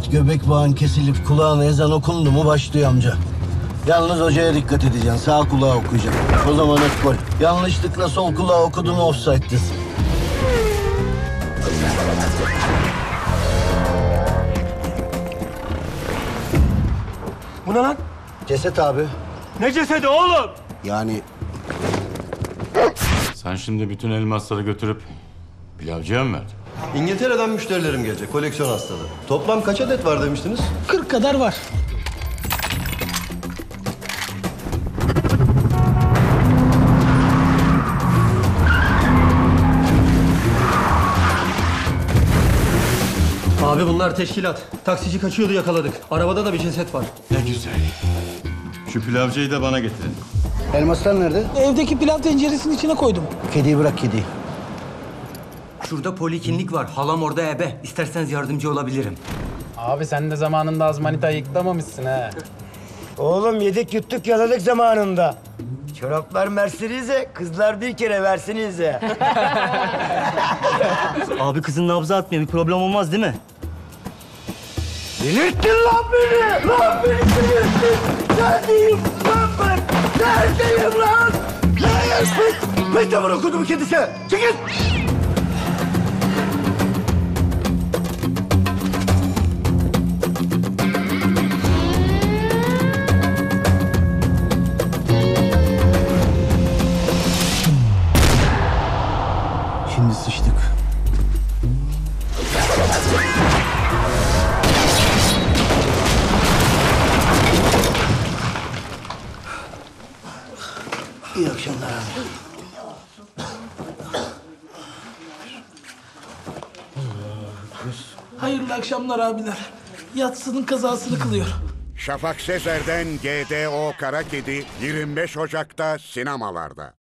saat göbek bağın kesilip kulağına ezan okundu mu başlıyor amca. Yalnız hocaya dikkat edeceksin. Sağ kulağı okuyacak. O zaman hep gol. Yanlışlıkla sol kulağı okudun mu offside'desin. Bu ne lan? Ceset abi. Ne cesedi oğlum? Yani Sen şimdi bütün elmasları götürüp pilavcıya mı verdin? İngiltere'den müşterilerim gelecek. Koleksiyon hastalığı. Toplam kaç adet var demiştiniz? 40 kadar var. Abi bunlar teşkilat. Taksici kaçıyordu yakaladık. Arabada da bir ceset var. Ne güzel. Şu pilavcıyı da bana getirin. elmaslar nerede? Evdeki pilav tenceresinin içine koydum. Kediyi bırak kediyi. Şurada poliklinik var. Halam orada ebe. İsterseniz yardımcı olabilirim. Abi sen de zamanında az manita yıklamamışsın ha. Oğlum yedik yuttuk yaladık zamanında. Çoraplar Mercedes'e, kızlar bir kere versenize. Abi kızın nabzı atmıyor. Bir problem olmaz değil mi? Delirttin lan beni! Lan beni delirttin! Neredeyim lan ben? Neredeyim lan? Neredesin? Mektabını okudum kedisi! Çekil! Şimdi sıçtık. İyi akşamlar abi. Hayırlı akşamlar abiler. Yatsının kazasını kılıyor. Şafak Sezer'den GDO Kara Kedi 25 Ocak'ta sinemalarda.